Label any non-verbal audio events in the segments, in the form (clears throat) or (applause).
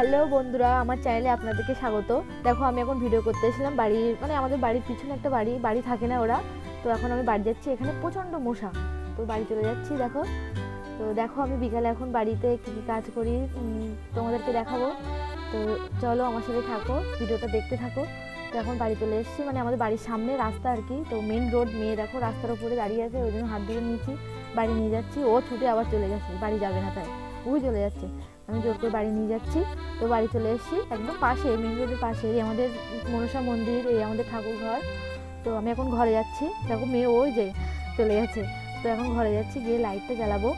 Hello বন্ধুরা, আমার চ্যানেলে আপনাদেরকে স্বাগত। দেখো, আমি এখন ভিডিও করতে এসেছিলাম বাড়ির মানে আমাদের বাড়ির পিছনে একটা বাড়ি বাড়ি থাকে না ওরা। তো এখন আমি বাড়ি যাচ্ছি এখানে প্রচণ্ড মশা। তো বাড়ি চলে যাচ্ছি, দেখো। তো দেখো, আমি বিকালে এখন বাড়িতে কী কী কাজ করি তোমাদেরকে দেখাবো। তো চলো আমার সাথে থাকো ভিডিওটা দেখতে থাকো। তো এখন বাড়ি চলে এসেছি মানে আমাদের বাড়ির সামনে রাস্তা আর কি। তো মেন রোড মেয়ে দেখো, রাস্তার উপরে দাঁড়িয়ে আছে, ওই জন্য হাত ধরে নিয়েছি। বাড়ি নিয়ে যাচ্ছি, ও ছুটে আবার চলে গেছে, বাড়ি যাবে না তাই। ওই চলে যাচ্ছে। আমি জোর করে বাড়ি নিয়ে যাচ্ছি, তো বাড়ি চলে এসেছি একদম পাশে মেন রোডের পাশে এই আমাদের মনসা মন্দির, এই আমাদের ঠাকুর ঘর। তো আমি এখন ঘরে যাচ্ছি, দেখো মেয়ে ওই যে চলে গেছে। তো এখন ঘরে যাচ্ছি, গিয়ে লাইটটা জ্বালাবো।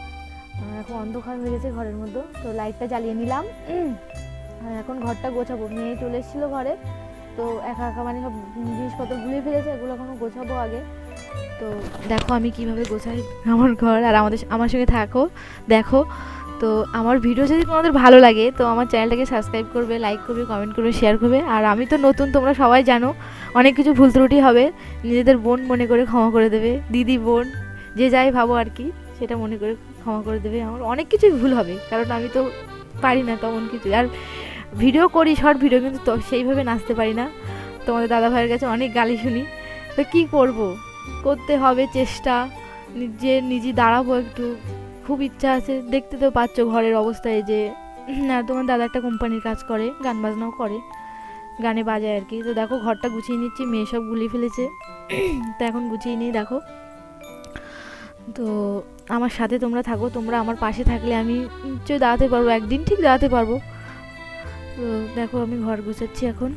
এখন অন্ধকার হয়ে গেছে ঘরের মধ্যে, তো লাইটটা জ্বালিয়ে নিলাম। এখন ঘরটা গোছাবো। মেয়ে চলে এসেছিল ঘরে, তো একা একা মানে সব জিনিসপত্র গুলিয়ে ফেলেছে, এগুলো এখনও গোছাবো আগে। তো দেখো আমি কীভাবে গোছাই আমার ঘর, আর আমাদের, আমার সঙ্গে থাকো, দেখো। তো আমার ভিডিও যদি তোমাদের ভালো লাগে, তো আমার চ্যানেলটাকে সাবস্ক্রাইব করবে লাইক করবে কমেন্ট করবে শেয়ার করবে। আর আমি তো নতুন, তোমরা সবাই জানো, অনেক কিছু ভুল ত্রুটি হবে। নিজেদের বোন মনে করে ক্ষমা করে দেবে, দিদি বোন, যে যাই ভাবো আর কি, সেটা মনে করে ক্ষমা করে দেবে। আমার অনেক কিছুই ভুল হবে, কারণ আমি তো পারি না তেমন কিছু। আর ভিডিও করি শর্ট ভিডিও কিন্তু সেইভাবে নাচতে পারি না। তোমাদের দাদা ভাইয়ের কাছে অনেক গালি শুনি। তো কী করব? করতে হবে চেষ্টা, নিজে নিজে দাঁড়াবো একটু। খুব ইচ্ছা আছে। দেখতে তো পাচ্ছ ঘরের অবস্থায় যে তোমার দাদা একটা কোম্পানির কাজ করে, গান বাজনাও করে, গানে বাজায় আর কি। তো দেখো ঘরটা গুছিয়ে নিচ্ছি, মেয়ে সব গুলিয়ে ফেলেছে। (clears throat) তো এখন গুছিয়ে নিই, দেখো। তো আমার সাথে তোমরা থাকো, তোমরা আমার পাশে থাকলে আমি নিশ্চয়ই দাঁড়াতে পারব, একদিন ঠিক দাঁড়াতে পারব। তো দেখো আমি ঘর গুছাচ্ছি এখন।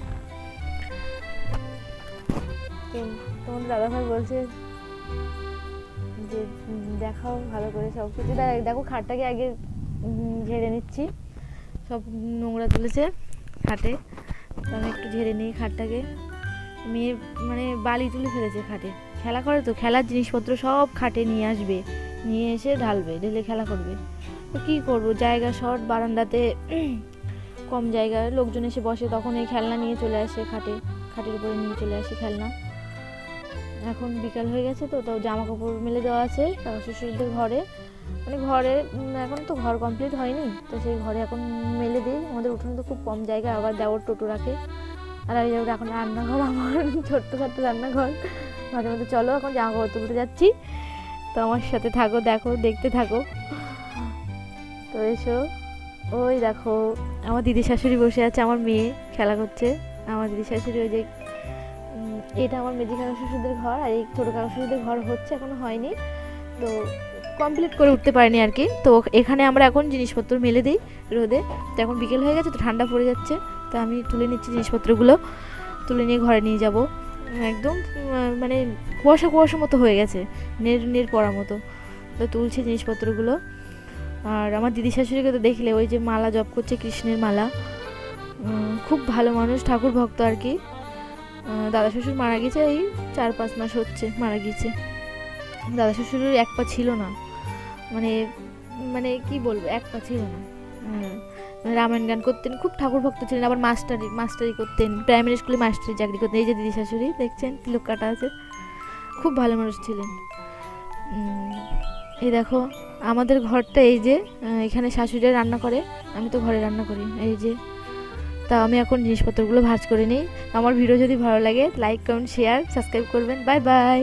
তো তোমার দাদাভাই বলছে যে দেখাও, ভালো করে সব কিছু। দেখো খাটটাকে আগে ঝেড়ে নিচ্ছি। সব নোংরা তুলেছে খাটে। আমি একটু ঝেড়ে নিই খাটটাকে। মেয়ে মানে বালি তুলে ফেলেছে খাটে। খেলা করে তো, খেলার জিনিসপত্র সব খাটে নিয়ে আসবে। নিয়ে এসে ঢালবে, ঢেলে খেলা করবে। তো কী করব? জায়গা শর্ট, বারান্দাতে কম জায়গায়। লোকজন এসে বসে, তখন এই খেলনা নিয়ে চলে আসে খাটে। খাটের উপরে নিয়ে চলে আসে খেলনা। এখন বিকাল হয়ে গেছে তো, তাও জামা কাপড় মেলে দেওয়া আছে কাকা শ্বশুরদের ঘরে। মানে ঘরে এখন তো ঘর কমপ্লিট হয়নি, তো সেই ঘরে এখন মেলে দিই। আমাদের উঠোনে তো খুব কম জায়গা, আবার দেওয়ার টোটো রাখে। আর এই যাব এখন রান্নাঘর, আমার ছোট্টখাট্ট রান্নাঘর। মাঝে মধ্যে চলো এখন জামা কাপড় তুলতে যাচ্ছি। তো আমার সাথে থাকো, দেখো, দেখতে থাকো। তো এসো। ওই দেখো, আমার দিদি শাশুড়ি বসে আছে, আমার মেয়ে খেলা করছে। আমার দিদি শাশুড়ি ওই যে এটা আমার মেজি কাকা ঘর আর এই ছোটো কাকা ঘর হচ্ছে, এখনও হয়নি। তো কমপ্লিট করে উঠতে পারিনি আর কি। তো এখানে আমরা এখন জিনিসপত্র মেলে দিই রোদে। তো এখন বিকেল হয়ে গেছে, তো ঠান্ডা পড়ে যাচ্ছে। তো আমি তুলে নিচ্ছি জিনিসপত্রগুলো। তুলে নিয়ে ঘরে নিয়ে যাব। একদম মানে কুয়াশা কুয়াশা মতো হয়ে গেছে নের নের পড়ার মতো। তো তুলছি জিনিসপত্রগুলো। আর আমার দিদি শাশুড়িকে তো দেখলে, ওই যে মালা জপ করছে, কৃষ্ণের মালা। খুব ভালো মানুষ, ঠাকুর ভক্ত আর কি। দাদা শ্বশুর মারা গেছে এই চার পাঁচ মাস হচ্ছে মারা গিয়েছে দাদা শ্বশুরের এক পা ছিল না। মানে মানে কি বলব এক পা ছিল না। হ্যাঁ, মানে রামায়ণ গান করতেন খুব ঠাকুর ভক্ত ছিলেন আবার মাস্টারি মাস্টারি করতেন প্রাইমারি স্কুলে মাস্টারি চাকরি করতেন এই যে দিদি শাশুড়ি দেখছেন তিলক কাটা আছে? খুব ভালো মানুষ ছিলেন। এই দেখো আমাদের ঘরটা এই যে এখানে শাশুড়ি রান্না করে আমি তো ঘরে রান্না করি এই যে তা আমি এখন জিনিসপত্রগুলো ভাজ করে নিই। আমার ভিডিও যদি ভালো লাগে লাইক কমেন্ট শেয়ার সাবস্ক্রাইব করবেন। Bye bye